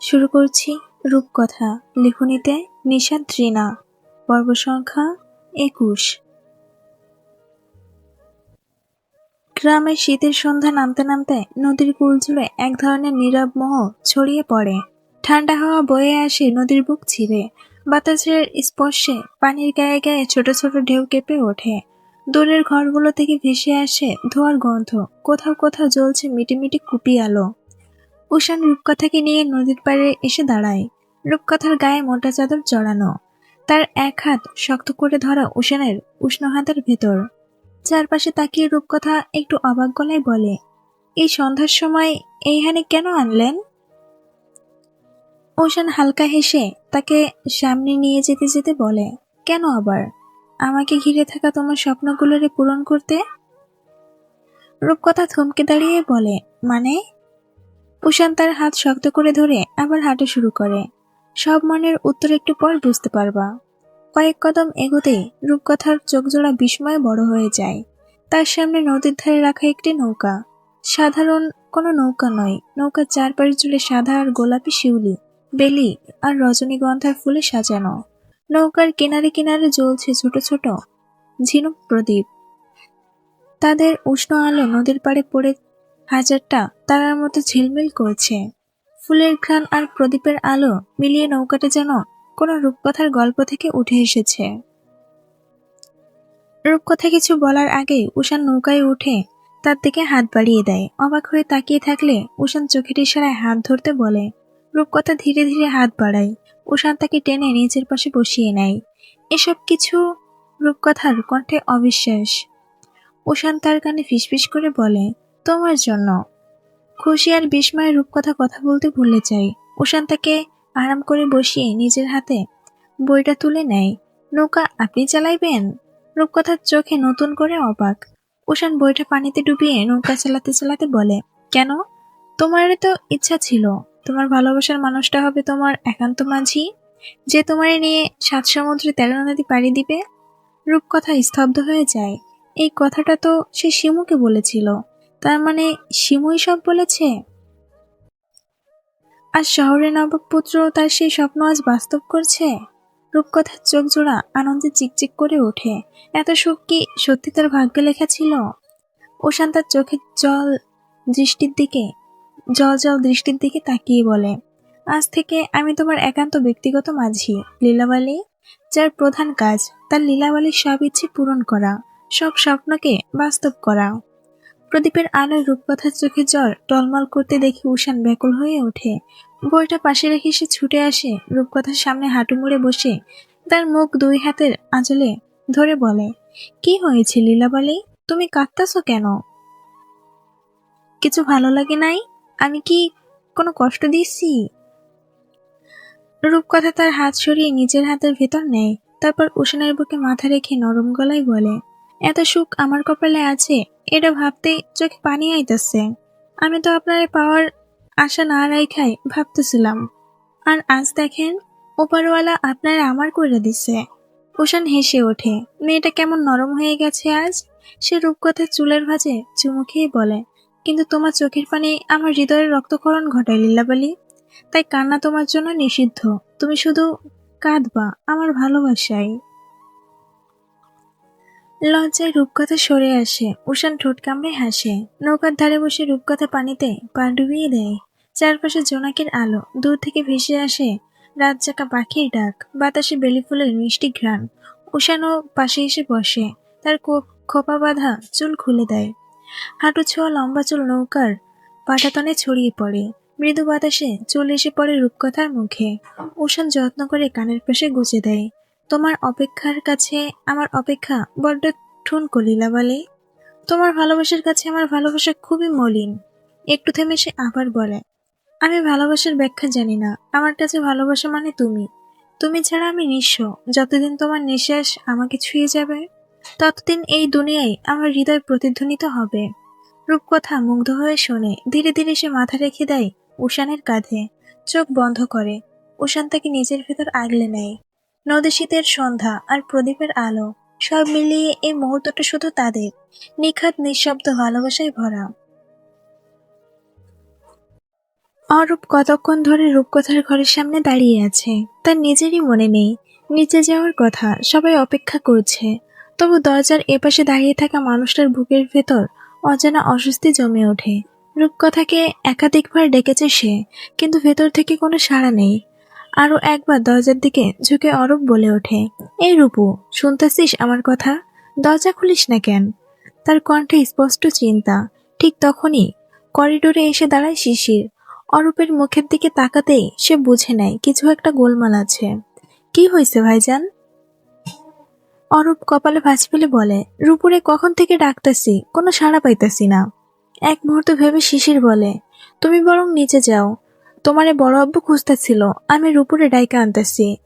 শুরু করছি রূপকথা লিখনিতে নিশাদ রিনা। পর্ব সংখ্যা একুশ। গ্রামের শীতের সন্ধ্যা নামতে নামতে নদীর কুল জুড়ে এক ধরনের নীরব মোহ ছড়িয়ে পড়ে। ঠান্ডা হাওয়া বয়ে আসে নদীর বুক ছিঁড়ে। বাতাসের স্পর্শে পানির গায়ে গায়ে ছোট ছোট ঢেউ কেঁপে ওঠে। দূরের ঘরগুলো থেকে ভেসে আসে ধোয়ার গন্ধ। কোথাও কোথাও জ্বলছে মিটিমিটি কুপি আলো উষান রূপকথাকে নিয়ে নদীর পাড়ে এসে দাঁড়ায়। রূপকথার গায়ে মোটা চাদর জড়ানো। তার এক হাত শক্ত করে ধরা উষানের উষ্ণ হাতের ভেতর। চারপাশে তাকিয়ে রূপকথা একটু অবাক গলায় বলে, এই সন্ধ্যার সময় এইখানে কেন আনলেন? উষান হালকা হেসে তাকে সামনে নিয়ে যেতে যেতে বলে, কেন আবার? আমাকে ঘিরে থাকা তোমার স্বপ্নগুলোরে পূরণ করতে? রূপকথা থমকে দাঁড়িয়ে বলে মানে? উষান তার হাত শক্ত করে ধরে আবার হাঁটা শুরু করে। সব মনের উত্তর একটু পর বুঝতে পারবা। কয়েক কদম এগোতেই রূপকথার চোখজোড়া বিস্ময়ে বড় হয়ে যায়। তার সামনে নদীর ধারে রাখা একটি নৌকা। সাধারণ কোনো নৌকা নয়, নৌকার চারপাশ জুড়ে সাদা আর গোলাপি শিউলি, বেলি আর রজনীগন্ধার ফুলে সাজানো। নৌকার কিনারে কিনারে জ্বলছে ছোট ছোট ঝিনুক প্রদীপ। তাদের উষ্ণ আলো নদীর পাড়ে পড়ে হাজারটা তারার মতো ঝিলমিল করছে। ফুলের ঘ্রাণ আর প্রদীপের আলো মিলিয়ে নৌকাটা যেন কোনো রূপকথার গল্প থেকে উঠে এসেছে। রূপকথা কিছু বলার আগেই উষান নৌকায় উঠে তার দিকে হাত বাড়িয়ে দেয়। অবাক হয়ে তাকিয়ে থাকলে উষান চোখের ইশারায় হাত ধরতে বলে, রূপকথা ধীরে ধীরে হাত বাড়ায়। উষান তাকে টেনে নিজের পাশে বসিয়ে নেয়। এসব কিছু রূপকথার কণ্ঠে অবিশ্বাস। উষান তার কানে ফিসফিস করে বলে তোমার জন্য। খুশি আর বিস্ময়ের রূপকথা কথা বলতে ভুলে যায় উষান তাকে আরাম করে বসিয়ে নিজের হাতে বইটা তুলে নেয়। নৌকা আপনি চালাইবেন? রূপকথার চোখে নতুন করে অবাক। উষান বইটা পানিতে ডুবিয়ে নৌকা চালাতে চালাতে বলে, কেন? তোমার তো ইচ্ছা ছিল। তোমার ভালোবাসার মানুষটা হবে তোমার একান্ত মাঝি, যে তোমারে নিয়ে সাত সমুদ্রে তেরো নদী পাড়ি দিবে? রূপকথা স্তব্ধ হয়ে যায়। এই কথাটা তো সে শিমুকে বলেছিল। তার মানে শিমুই সব বলেছে? আর শহরের নবাব পুত্র তার সেই স্বপ্ন আজ বাস্তব করছে? রূপকথার চোখ জোড়া আনন্দে চিকচিক করে ওঠে। এত সুখ কি সত্যি তার ভাগ্যে লেখা ছিল? ওশান তার চোখের জল দৃষ্টির দিকে, জল জল দৃষ্টির দিকে তাকিয়ে বলে, আজ থেকে আমি তোমার একান্ত ব্যক্তিগত মাঝি, লীলাবালি, যার প্রধান কাজ তার লীলাবালির সব ইচ্ছে পূরণ করা, সব স্বপ্নকে বাস্তব করা। প্রদীপের আলোয় রূপকথার চোখে জল টলমল করতে দেখে উষান ব্যাকুল হয়ে ওঠে। বইটা পাশে রেখে সে ছুটে আসে, রূপকথার সামনে হাঁটু মুড়ে বসে। তার মুখ দুই হাতের আঁচলে ধরে বলে, কি হয়েছে লীলাবালি? তুমি কাঁদতাছ কেন? কিছু ভালো লাগে নাই? আমি কি কোনো কষ্ট দিচ্ছি রূপকথা তার হাত সরিয়ে নিজের হাতের ভেতর নেয়। তারপর উষানের বুকে মাথা রেখে নরম গলায় বলে, এত সুখ আমার কপালে আছে এটা ভাবতেই চোখে পানি আইতেছে। আমি তো আপনার পাওয়ার আশা না রাইখাই ভাবতেছিলাম। আর আজ দেখেন ওপারওয়ালা আপনার আমার করে দিছে। উষান হেসে ওঠে, মেয়েটা কেমন নরম হয়ে গেছে আজ? সে রূপকথার চুলের ভাজে চুমু খেয়ে বলে, কিন্তু তোমার চোখের পানি আমার হৃদয়ের রক্তক্ষরণ ঘটায় লীলাবালি। তাই কান্না তোমার জন্য নিষিদ্ধ। তুমি শুধু কাঁদবা, আমার ভালোবাসায়। লজ্জায় রূপকথা সরে আসে। উষান ঠোঁট কামড়ে হাসে। নৌকার ধারে বসে রূপকথা পানিতে পা ডুবিয়ে দেয়। চারপাশে জোনাকের আলো দূর থেকে ভেসে আসে রাত জাকা পাখির ডাক। বাতাসে বেলি ফুলের মিষ্টি ঘ্রাণ। উষানও পাশে এসে বসে। তার খোপা বাঁধা চুল খুলে দেয়। হাঁটু ছোঁয়া লম্বা চুল নৌকার পাটাতনে ছড়িয়ে পড়ে। মৃদু বাতাসে চুল এসে পড়ে রূপকথার মুখে। উষান যত্ন করে কানের পাশে গুজে দেয়। তোমার অপেক্ষার কাছে আমার অপেক্ষা বড্ড ঠুন কলিলা বলে। তোমার ভালোবাসার কাছে আমার ভালোবাসা খুবই মলিন। একটু থেমে সে আবার বলে, আমি ভালোবাসার ব্যাখ্যা জানি না। আমার কাছে ভালোবাসা মানে তুমি। তুমি ছাড়া আমি নিঃস্ব। যতদিন তোমার নিঃশ্বাস আমাকে ছুঁয়ে যাবে, ততদিন এই দুনিয়ায় আমার হৃদয় প্রতিধ্বনিত হবে। রূপকথা মুগ্ধ হয়ে শোনে। ধীরে ধীরে সে মাথা রেখে দেয় উষানের কাঁধে। চোখ বন্ধ করে। উষান তাকে নিজের ভেতর আগলে নেয়। নদী শীতের সন্ধ্যা আর প্রদীপের আলো, সব মিলিয়ে এই মুহূর্তটা শুধু তাদের। নিখাত নিঃশব্দ ভালোবাসায় ভরা। অরূপ কতক্ষণ ধরে রূপকথার ঘরের সামনে দাঁড়িয়ে আছে, তার নিজেরই মনে নেই। নিচে যাওয়ার কথা সবাই অপেক্ষা করছে। তবু দরজার এপাশে দাঁড়িয়ে থাকা মানুষটার বুকের ভেতর অজানা অস্বস্তি জমে ওঠে। রূপকথাকে একাধিকবার ডেকেছে সে, কিন্তু ভেতর থেকে কোনো সাড়া নেই। আরও একবার দরজার দিকে ঝুঁকে অরূপ বলে ওঠে। এই রূপু, শুনতেছিস আমার কথা? দরজা খুলিস না কেন? তার কণ্ঠে স্পষ্ট চিন্তা। ঠিক তখনই করিডোরে এসে দাঁড়ায় শিশির। অরূপের মুখের দিকে তাকাতেই সে বুঝে নেয় কিছু একটা গোলমাল আছে। কি হয়েছে ভাইজান? অরূপ কপালে ভাঁজ ফেলে বলে, রূপুরে কখন থেকে ডাকতেছি? কোনো সাড়া পাইতেছি না। এক মুহূর্ত ভেবে শিশির বলে, তুমি বরং নিচে যাও। তোমারে বড় আব্বু খুঁজতেছিল, আমি রূপুরে ডাইকা আনতেছি।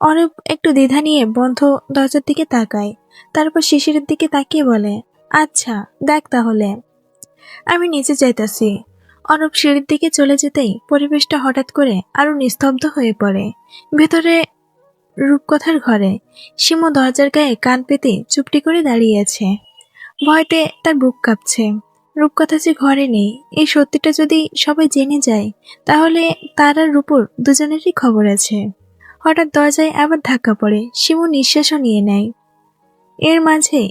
অরূপ একটু দ্বিধা নিয়ে বন্ধ দরজার দিকে তাকায়, তারপর শিশিরের দিকে তাকিয়ে বলে আচ্ছা দেখ তাহলে। আমি নিচে যাইতাছি। অরূপ সিঁড়ির দিকে চলে যেতেই পরিবেশটা হঠাৎ করে আরও নিস্তব্ধ হয়ে পড়ে। ভেতরে রূপকথার ঘরে শিমু দরজার গায়ে কান পেতে চুপটি করে দাঁড়িয়ে আছে। ভয়তে তার বুক কাঁপছে। রূপকথা যে ঘরে নেই, এই সত্যিটা যদি সবাই জেনে যায়, তাহলে তার আর রূপুর দুজনেরই খবর আছে। হঠাৎ দরজায় আবার ধাক্কা পড়ে, শিমু নিঃশ্বাসও নিয়ে নেয়। এর মাঝে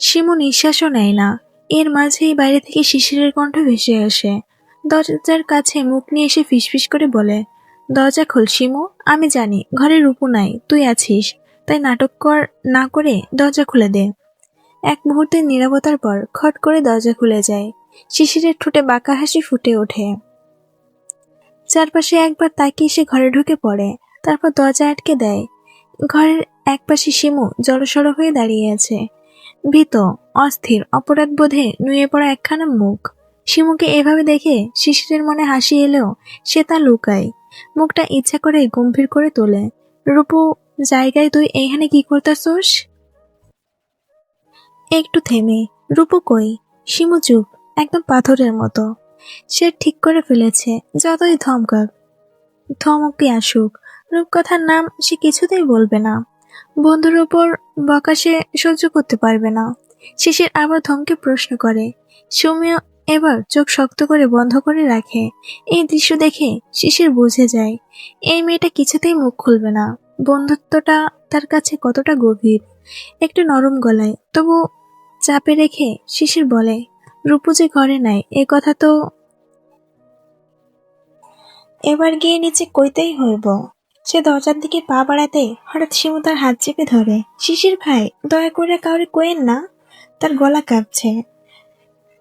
শিমু নিঃশ্বাসও নেয় না। এর মাঝেই বাইরে থেকে শিশিরের কণ্ঠ ভেসে আসে। দরজার কাছে মুখ নিয়ে এসে ফিসফিস করে বলে, দরজা খোল শিমু, আমি জানি, ঘরে রূপু নাই, তুই আছিস। তাই নাটক কর, না করে দরজা খুলে দে। এক মুহূর্তের নিরবতার পর খট করে দরজা খুলে যায়। শিশিরের ঠোঁটে বাঁকা হাসি ফুটে ওঠে। চারপাশে একবার তাকিয়ে সে ঘরে ঢুকে পড়ে, তারপর দরজা আটকে দেয়। ঘরের একপাশে শিমু জড়সড় হয়ে দাঁড়িয়ে আছে। ভীত, অস্থির অপরাধ বোধে নুয়ে পড়া একখানা মুখ। শিমুকে এভাবে দেখে শিশিরের মনে হাসি এলেও সে তা লুকায়। মুখটা ইচ্ছা করে গম্ভীর করে তোলে। রূপু, জায়গায় তুই এইখানে কি করতেছোস? একটু থেমে। রূপু কই? শিমু চুপ, একদম পাথরের মতো। সে ঠিক করে ফেলেছে, যতই ধমকাক। ধমকি আসুক, রূপকথার নাম সে কিছুতেই বলবে না। বন্ধুর উপর বকা সে সহ্য করতে পারবে না। শিশির আবার ধমকে প্রশ্ন করে। সৌমিয় এবার চোখ শক্ত করে বন্ধ করে রাখে। এই দৃশ্য দেখে শিশির বুঝে যায়, এই মেয়েটা কিছুতেই মুখ খুলবে না। বন্ধুত্বটা তার কাছে কতটা গভীর? একটু নরম গলায়, তবু চাপে রেখে শিশির বলে, রূপু যে ঘরে নাই, এ কথা তো এবার গিয়ে নিচে কইতেই হইব। সে দরজার দিকে পা বাড়াতে হঠাৎ শিমু তার হাত চেপে ধরে, শিশির ভাই, দয়া করে কাউরে কোয়েন না? তার গলা কাঁপছে।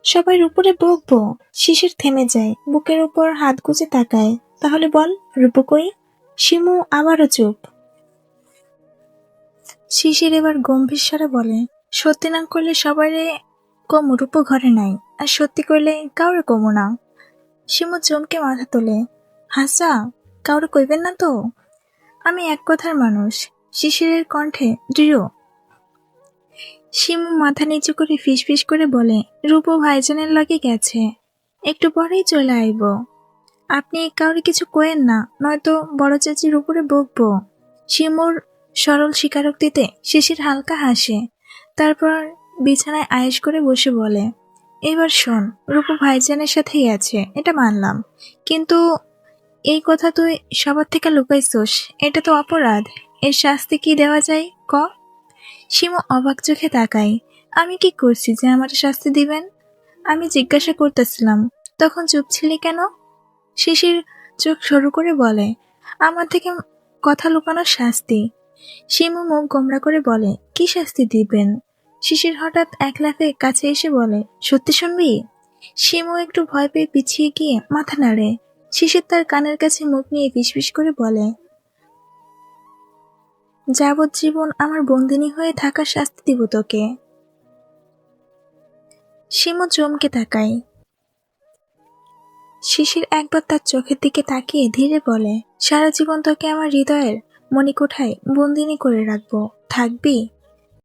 সবাই উপরে বকবো, শিশির থেমে যায়, বুকের উপর হাত গুজে তাকায়, তাহলে বল, রূপু কই? শিমু আবারও চুপ। শিশির এবার গম্ভীর স্বরে বলে, সত্যি না করলে সবারে কম, রূপু ঘরে নাই। আর সত্যি করলে কাউরে কমো না। শিমু চমকে মাথা তোলে, হাসা, কাউরে কইবেন না তো? আমি এক কথার মানুষ, শিশিরের কণ্ঠে দৃঢ়। শিমু মাথা নিচু করে ফিসফিস করে বলে, রূপো ভাইজানের লগে গেছে, একটু পরেই চলে আইব। আপনি কাউরে কিছু কোয়েন না, নয়তো বড় চাচির উপরে বকবো। শিমুর সরল স্বীকারোক্তিতে শিশির হালকা হাসে। তারপর বিছানায় আয়েস করে বসে বলে, এবার শোন, রূপু ভাইজানের সাথেই আছে, এটা মানলাম। কিন্তু এই কথা তুই সবার থেকে লুকাইছোস, এটা তো অপরাধ। এর শাস্তি কি দেওয়া যায়, ক? শিমু অবাক চোখে তাকাই আমি কি করছি যে আমার শাস্তি দিবেন? আমি জিজ্ঞাসা করতেছিলাম, তখন চুপ ছিলি কেন? শিশির চোখ সরু করে বলে, আমার থেকে কথা লুকানোর শাস্তি। শিমু মুখ গোমরা করে বলে, কি শাস্তি দিবেন? শিশির হঠাৎ এক লাফে কাছে এসে বলে, সত্যি শুনবি? শিমু একটু ভয় পেয়ে পিছিয়ে গিয়ে মাথা নাড়ে। শিশির তার কানের কাছে মুখ নিয়ে ফিসফিস করে বলে, যাবজ্জীবন আমার বন্দিনী হয়ে থাকার শাস্তি দিব তোকে। শিমু চমকে তাকায়। শিশির একবার তার চোখের দিকে তাকিয়ে ধীরে বলে, সারা জীবন তোকে আমার হৃদয়ের মণিকোঠায় বন্দিনী করে রাখব। থাকবি?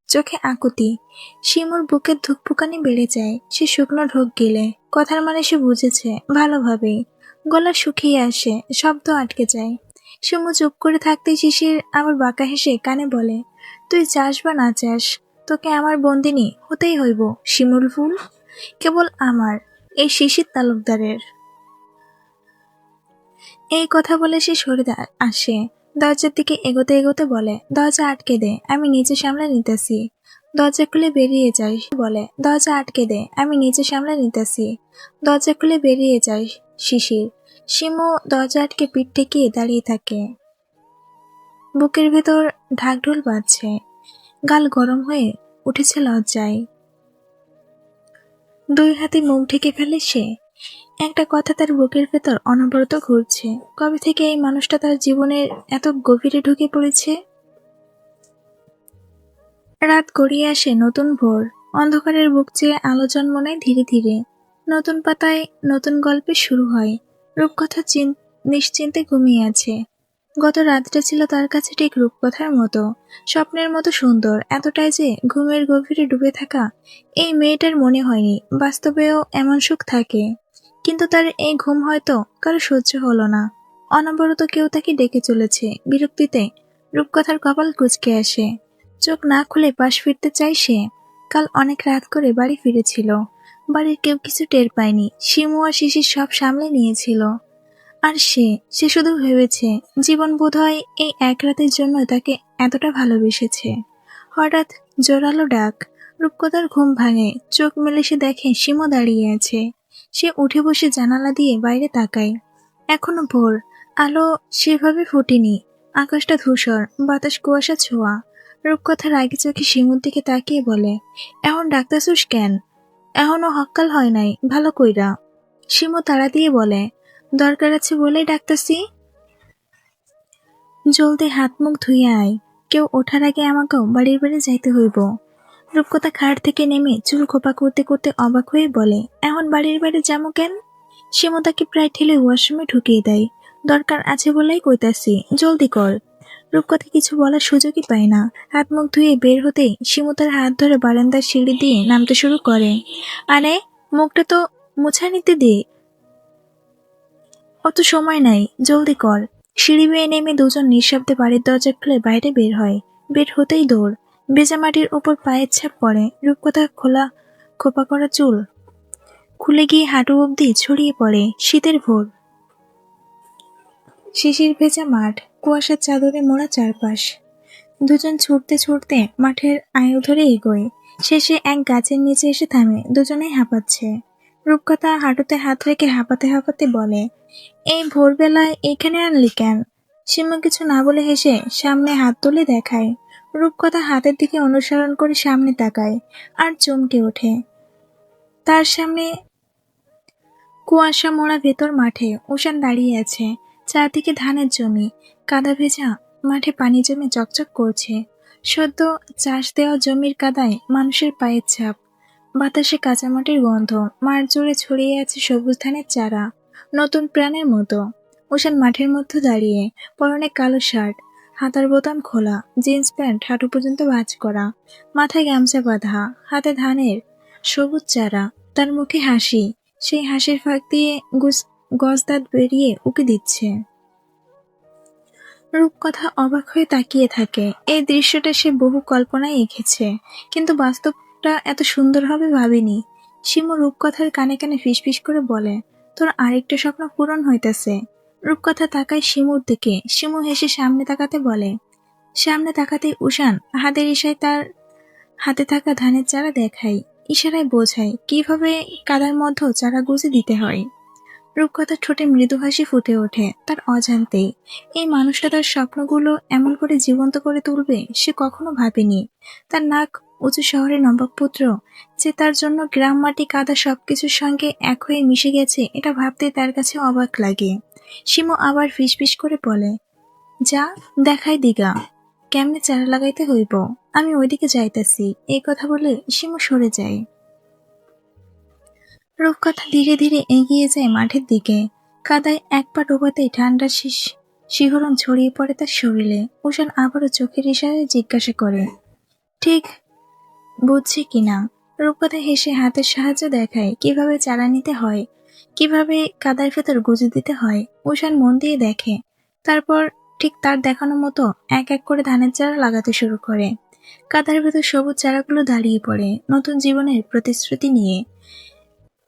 চোখে আকুতি। শিমুর বুকের ধুকপুকানি বেড়ে যায়। সে শুকনো ঢোক গেলে। কথার মানে সে বুঝেছে, ভালোভাবেই। গলা শুকিয়ে আসে, শব্দ আটকে যায়। শিমু চুপ করে থাকতে শিশির আবার বাঁকা হেসে কানে বলে, তুই চাস বা না চাস? তোকে আমার বন্দিনী হতেই হইব, শিমুল ফুল? কেবল আমার, এই শিশির তালুকদারের। এই কথা বলে সে সরে আসে। দরজার দিকে এগোতে এগোতে বলে, দরজা আটকে দে, আমি নিচে সামলে নিতেছি। দরজা খুলে বেরিয়ে যাই বলে, দরজা আটকে দে, আমি নিচে সামলে নিতেছি। দরজা খুলে বেরিয়ে যাই শিশির। শিমু দরজা আটকে পিঠ ঠেকিয়ে দাঁড়িয়ে থাকে। বুকের ভেতর ঢাকঢোল বাজছে। গাল গরম হয়ে উঠেছে লজ্জায়। দুই হাতে মুখ ঢেকে ফেলে সে। একটা কথা তার বুকের ভেতর অনবরত ঘুরছে। কবে থেকে এই মানুষটা তার জীবনের এত গভীরে ঢুকে পড়েছে? রাত গড়িয়ে আসে নতুন ভোর। অন্ধকারের বুক চেয়ে আলো জন্ম নেয় ধীরে ধীরে। নতুন পাতায় নতুন গল্পে শুরু হয়। রূপকথা চিন- নিশ্চিন্তে ঘুমিয়ে আছে। গত রাতটা ছিল তার কাছে ঠিক রূপকথার মতো। স্বপ্নের মতো সুন্দর, এতটাই যে ঘুমের গভীরে ডুবে থাকা। এই মেয়েটার মনে হয়নি, বাস্তবেও এমন সুখ থাকে। কিন্তু তার এই ঘুম হয়তো কারও সহ্য হলো না। অনবরত কেউ তাকে ডেকে চলেছে। বিরক্তিতে রূপকথার কপাল কুচকে আসে। চোখ না খুলে পাশ ফিরতে চাই সে। কাল অনেক রাত করে বাড়ি ফিরেছিল। বাড়ির কেউ কিছু টের পায়নি। শিমু আর শিশির সব সামলে নিয়েছিল। আর সে সে শুধু ভেবেছে, জীবন বোধহয় এই এক রাতের জন্য তাকে এতটা ভালোবেসেছে। হঠাৎ জোরালো ডাক। রূপকথার ঘুম ভাঙে। চোখ মেলে সে দেখে শিমু দাঁড়িয়ে আছে। সে উঠে বসে জানালা দিয়ে বাইরে তাকায়। এখনও ভোর। আলো সেভাবে ফোটেনি। আকাশটা ধূসর, বাতাস কুয়াশা ছোঁয়া। রূপকথার আগে চোখে শিমুর দিকে তাকিয়ে বলে, এখন ডাক্তারসুস কেন? এখনও হক্কাল হয় নাই, ভালো কইরা। শিমু তাড়া দিয়ে বলে, দরকার আছে বলেই ডাকতেছি? জলদি হাত মুখ ধুয়ে আয়। কেউ ওঠার আগে আমাকেও বাড়ির বাড়ি যাইতে হইব। রূপকথা খাট থেকে নেমে চুল খোপা করতে করতে অবাক হয়ে বলে, এখন বাড়ির বাড়ি যাব কেন? শিমু তাকে প্রায় ঠেলে ওয়াশরুমে ঢুকিয়ে দেয়। দরকার আছে বলেই কইতাছি, জলদি কর। রূপকথা কিছু বলার সুযোগই পায় না। হাত মুখ ধুয়ে বের হতেই শিমু তার হাত ধরে বারান্দার সিঁড়ি দিয়ে নামতে শুরু করে। আরে, মুখটা তো মুছা নিতে দে। অত সময় নাই, জলদি কর। সিঁড়ি বেয়ে নেমে দুজন নিঃশব্দে বাড়ির দরজা খুলে বাইরে বের হয়। বের হতেই দৌড়। ভেজা মাটির উপর পায়ের ছাপ পড়ে রূপকথা খোলা খোপা করা চুল। খুলে গিয়ে হাঁটু অবধি ছড়িয়ে পড়ে শীতের ভোর। শিশির ভেজা মাঠ, কুয়াশার চাদরে মোড়া চারপাশ। দুজন ছুটতে ছুটতে মাঠের আয়ু ধরে এগোয়। শেষে এক গাছের নিচে এসে থামে দুজনেই হাঁপাচ্ছে। রূপকথা হাঁটুতে হাত রেখে হাঁপাতে হাঁপাতে বলে এই ভোরবেলায় এখানে আনলি কেন? সীমা কিছু না বলে হেসে সামনে হাত তুলে দেখায়। রূপকথা হাতের দিকে অনুসরণ করে সামনে তাকায় আর চমকে ওঠে। তার সামনে কুয়াশা মোড়া ভেতর মাঠে উষান দাঁড়িয়ে আছে। চারদিকে ধানের জমি, কাদা ভেজা, মাঠে পানি জমে চকচক করছে। সদ্য চাষ দেওয়া জমির কাদায় মানুষের পায়ের ছাপ। বাতাসে কাঁচামাটির গন্ধ, মাঠ জুড়ে ছড়িয়ে আছে সবুজ ধানের চারা। নতুন প্রাণের মতো। উষান মাঠের মধ্যে দাঁড়িয়ে পরনে কালো শার্ট হাতার বোতাম খোলা, জিন্স প্যান্ট হাঁটু পর্যন্ত ভাঁজ করা, মাথায় গামছা বাঁধা, হাতে ধানের সবুজ চারা, তার মুখে হাসি, সেই হাসির ফাঁক দিয়ে গজদাঁত বেরিয়ে উকি দিচ্ছে। রূপকথা অবাক হয়ে তাকিয়ে থাকে, এই দৃশ্যটা সে বহু কল্পনায় এঁকেছে, কিন্তু বাস্তবটা এত সুন্দর হবে ভাবেনি। শিমু রূপকথার কানে কানে ফিসফিস করে বলে, তোর আরেকটা স্বপ্ন পূরণ হইতেছে। রূপকথা তাকায় শিমুর দিকে। শিমু হেসে সামনে তাকাতে বলে, সামনে তাকাতে উষান, হাতের ইশায় তার হাতে থাকা ধানের চারা দেখায় ইশারায় বোঝায় কীভাবে কাদার মধ্যে চারা গুজে দিতে হয়। রূপকথার ঠোঁটে মৃদু হাসি ফুটে ওঠে, তার অজান্তেই। এই মানুষটা তার স্বপ্নগুলো এমন করে জীবন্ত করে তুলবে সে কখনো ভাবেনি। তার নাক উঁচু শহরের নবাবপুত্র যে তার জন্য গ্রাম মাটি, কাদা সবকিছুর সঙ্গে এক হয়ে মিশে গেছে, এটা ভাবতে তার কাছে অবাক লাগে। শিমু আবার ফিসফিস করে বলে, যা, দেখাই দিগা, কেমনে চারা লাগাইতে হইব? আমি ওইদিকে যাইতাছি। এই কথা বলে শিমু সরে যায়। রূপকথা ধীরে ধীরে এগিয়ে যায় মাঠের দিকে। কাদায় এক পা ডোবাতেই ঠান্ডা শীষ, শিহরণ ছড়িয়ে পড়ে তার শরীরে। উষান আবারও চোখের ইশারায় জিজ্ঞাসা করে, ঠিক, বুঝছে কিনা? রূপকথা হেসে হাতের সাহায্য দেখায় কীভাবে চারা নিতে হয়, কীভাবে কাদার ভেতর গুজে দিতে হয়, উষান মন দিয়ে দেখে। তারপর ঠিক তার দেখানো মতো এক এক করে ধানের চারা লাগাতে শুরু করে। কাদার ভেতর সবুজ চারাগুলো দাঁড়িয়ে পড়ে নতুন জীবনের প্রতিশ্রুতি নিয়ে।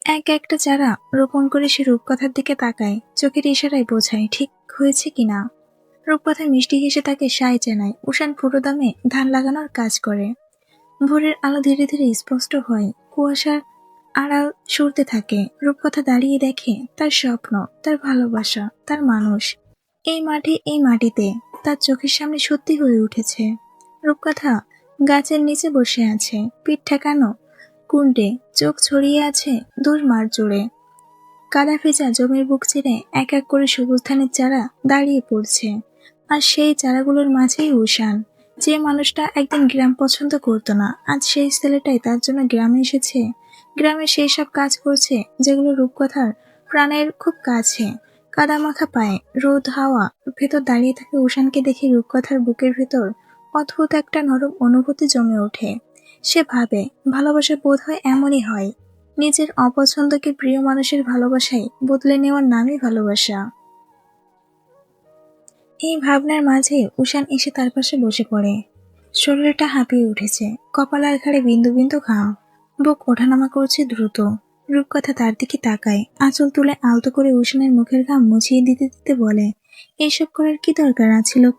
এক একটা চারা রোপণ করে সে রূপকথার দিকে তাকায়, চোখের ইশারায় বোঝায় ঠিক হয়েছে কিনা। রূপকথা মিষ্টি হেসে তাকে সায় জানায়, উষান পুরো দামে ধান লাগানোর কাজ করে। ভোরের আলো ধীরে ধীরে স্পষ্ট হয়। কুয়াশার আড়াল সরতে থাকে। রূপকথা দাঁড়িয়ে দেখে তার স্বপ্ন, তার ভালোবাসা, তার মানুষ। এই মাঠে, এই মাটিতে তার চোখের সামনে সত্যি হয়ে উঠেছে। রূপকথা গাছের নিচে বসে আছে। পিঠ ঠেকানো কুণ্ডে চোখ ছড়িয়ে আছে দূর মার জুড়ে। কাদা ভেজা জমির বুক চিরে এক এক করে সবুজ ধানের চারা দাঁড়িয়ে পড়ছে। আর সেই চারাগুলোর মাঝেই উষান। যে মানুষটা একদিন গ্রাম পছন্দ করতো না, আজ সেই ছেলেটাই তার জন্য গ্রামে এসেছে। গ্রামে সেই সব কাজ করছে, যেগুলো রূপকথার প্রাণের খুব কাছে। কাদা মাখা পায়ে, রোদ হাওয়া, ভেতর দাঁড়িয়ে থাকে উষানকে দেখে রূপকথার বুকের ভেতর অদ্ভুত একটা নরম অনুভূতি জমে ওঠে। সে ভাবে, ভালোবাসা বোধ হয় এমনই হয়। নিজের অপছন্দকে প্রিয় মানুষের ভালোবাসায় বদলে নেওয়ার নামই ভালোবাসা। এই ভাবনার মাঝে উষান এসে তার পাশে বসে পড়ে। শরীরটা হাঁপিয়ে উঠেছে। কপাল আর ঘাড়ে বিন্দু বিন্দু ঘাম। বুক ওঠানামা করছে দ্রুত। রূপকথা তার দিকে তাকায়। আঁচল তুলে আলতো করে উষানের মুখের ঘাম মুছিয়ে দিতে দিতে বলে এইসব করার কি দরকার আছিল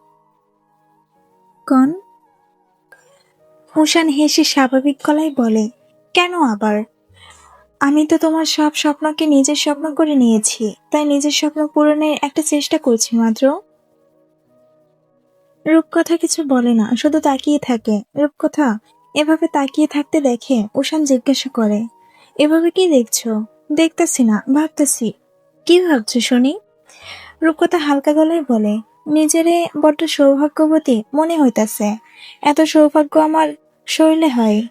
কন? উষান হেসে স্বাভাবিক গলায় বলে, কেন আবার? আমি তো তোমার সব স্বপ্নকে নিজের স্বপ্ন করে নিয়েছি। তাই নিজের স্বপ্ন পূরণের একটা চেষ্টা করছি মাত্র। রূপকথা কিছু বলে না, শুধু তাকিয়ে থাকে। রূপকথা, এভাবে তাকিয়ে থাকতে দেখে উষান জিজ্ঞাসা করে, এভাবে কি দেখছ? দেখতেছি না, ভাবতেছি। কি ভাবছ, শুনি? রূপকথা হালকা গলায় বলে, নিজেরে বড্ড সৌভাগ্যবতী মনে হইতাছে। এত সৌভাগ্য আমার শরীরে হয়।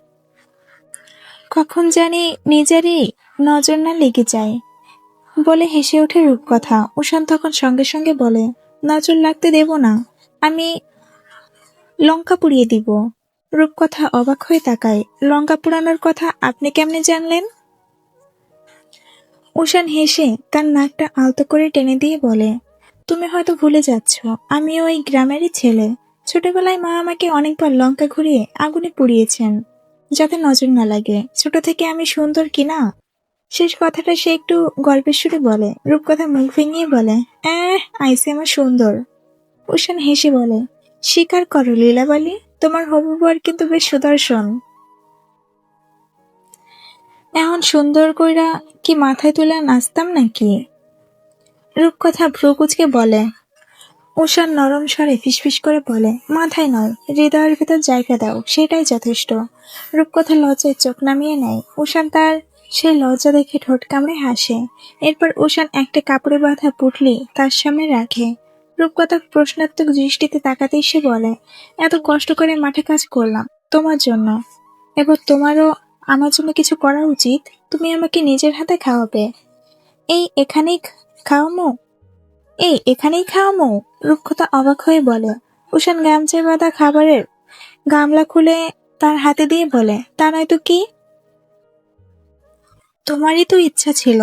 কখন জানি নিজেরই নজর না লেগে যায়। বলে হেসে ওঠে রূপকথা। উষান তখন সঙ্গে সঙ্গে বলে, নজর লাগতে দেব না। আমি লঙ্কা পুড়িয়ে দিব। রূপকথা অবাক হয়ে তাকায়। লঙ্কা পুরানোর কথা আপনি কেমনে জানলেন? উষান হেসে তার নাকটা আলতো করে টেনে দিয়ে বলে, তুমি হয়তো ভুলে যাচ্ছ, আমি ওই গ্রামেরই ছেলে। ছোটবেলায় মা আমাকে অনেকবার লঙ্কা ঘুরিয়ে আগুনে পুড়িয়েছেন। যাতে নজর না লাগে, ছোট থেকে আমি সুন্দর কিনা শেষ কথাটা সে একটু গল্পের সুরে বলে। রূপকথা মুখ ভেঙিয়ে বলে, অ্যাঁ, আইসি আমার সুন্দর। উষান হেসে বলে, স্বীকার করো লীলাবালি, তোমার হবু বর কিন্তু বেশ সুদর্শন। এখন সুন্দর কইরা কি মাথায় তুলে নাচতাম নাকি? রূপকথা ভ্রুকুচকে বলে উষার নরম স্বরে ফিসফিস করে বলে, মাথায় নয়, হৃদয়ের ভেতর জায়গা দাও, সেটাই যথেষ্ট। রূপকথা লজ্জায় চোখ নামিয়ে নেয় উষান তার সেই লজ্জা দেখে ঠোঁট কামড়ে হাসে। এরপর উষান একটা কাপড়ে বাঁধা পুটলি তার সামনে রাখে। রূপকথা প্রশ্নাত্মক দৃষ্টিতে তাকাতেই সে বলে, এত কষ্ট করে মাঠে কাজ করলাম, তোমার জন্য। এবার তোমারও আমার জন্য কিছু করা উচিত? তুমি আমাকে নিজের হাতে খাওয়াবে। এই এখানেই খাওয়ামো এই এখানেই খাওয়ামো রূপকথা অবাক হয়ে বলে। উষান গামছায় বাঁধা খাবারের গামলা খুলে তার হাতে দিয়ে বলে, তা নয় তো কি? তোমারই তো ইচ্ছা ছিল।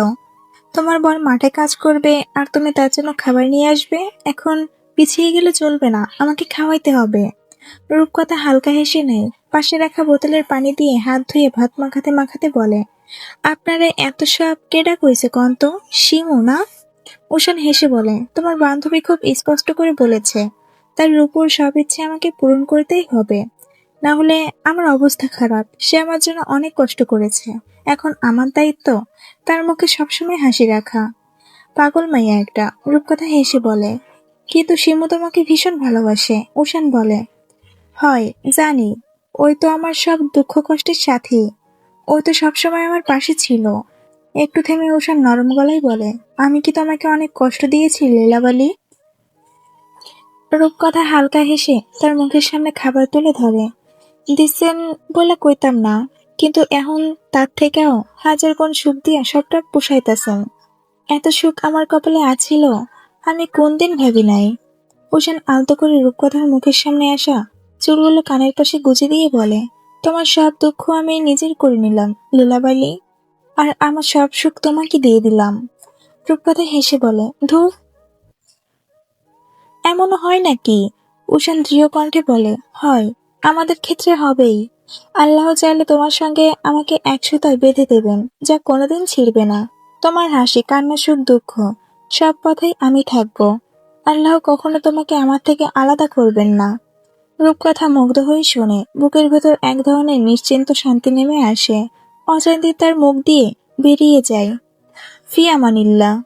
তোমার বর মাঠে কাজ করবে আর তুমি তার জন্য খাবার নিয়ে আসবে, এখন পিছিয়ে গেলে চলবে না, আমাকে খাওয়াইতে হবে। রূপকথা হালকা হেসে নেয়, পাশে রাখা বোতলের পানি দিয়ে হাত ধুয়ে ভাত মাখাতে মাখাতে বলে, আপনারা এত সব কেডা কইছে কন্ত? শিমু না? উষান হেসে বলে, তোমার বান্ধবী খুব স্পষ্ট করে বলেছে, তার রূপর সব ইচ্ছে আমাকে পূরণ করতেই হবে। না হলে আমার অবস্থা খারাপ, সে আমার জন্য অনেক কষ্ট করেছে, এখন আমার দায়িত্ব। তার মুখে সবসময় হাসি রাখা। পাগল মাইয়া একটা, রূপকথা হেসে বলে। কিন্তু শিমু তোমাকে ভীষণ ভালোবাসে, উষান বলে। হয়, জানি, ওই তো আমার সব দুঃখ কষ্টের সাথী। ওই তো সবসময় আমার পাশে ছিল। একটু থেমে উষান নরম গলায় বলে, আমি কি তোমাকে অনেক কষ্ট দিয়েছি, লীলাবালি? রূপকথা হালকা হেসে তার মুখের সামনে খাবার তুলে ধরে। দিচ্ছেন বলে কইতাম না কিন্তু এখন তার থেকেও হাজার কোন সুখ দিয়া সবটা পোষাইতেছেন এত সুখ আমার কপালে আছিল, আমি কোন দিন ভাবি নাই। উষান আলতো করে রূপকথার মুখের সামনে আসা চুলগুলো কানের পাশে গুজে দিয়ে বলে, তোমার সব দুঃখ আমি নিজের করে নিলাম, লীলাবালি। আর আমার সব সুখ তোমাকে দিয়ে দিলাম। রূপকথা হেসে বলে, ধুর। এমনও হয় নাকি? উষান দৃঢ় কণ্ঠে বলে, হয়, আমাদের ক্ষেত্রে হবেই। আল্লাহ চাইলে তোমার সঙ্গে আমাকে এক সুতায় বেঁধে দেবেন, যা কোনোদিন ছিঁড়বে না। তোমার হাসি, কান্না, সুখ, দুঃখ, সব পথেই আমি থাকব। আল্লাহ কখনো তোমাকে আমার থেকে আলাদা করবেন না। রূপকথা মুগ্ধ হয়ে শোনে বুকের ভেতর এক ধরনের নিশ্চিন্ত শান্তি নেমে আসে। অজান্তে তার মুখ দিয়ে বেরিয়ে যায়। ফি আমানিল্লাহ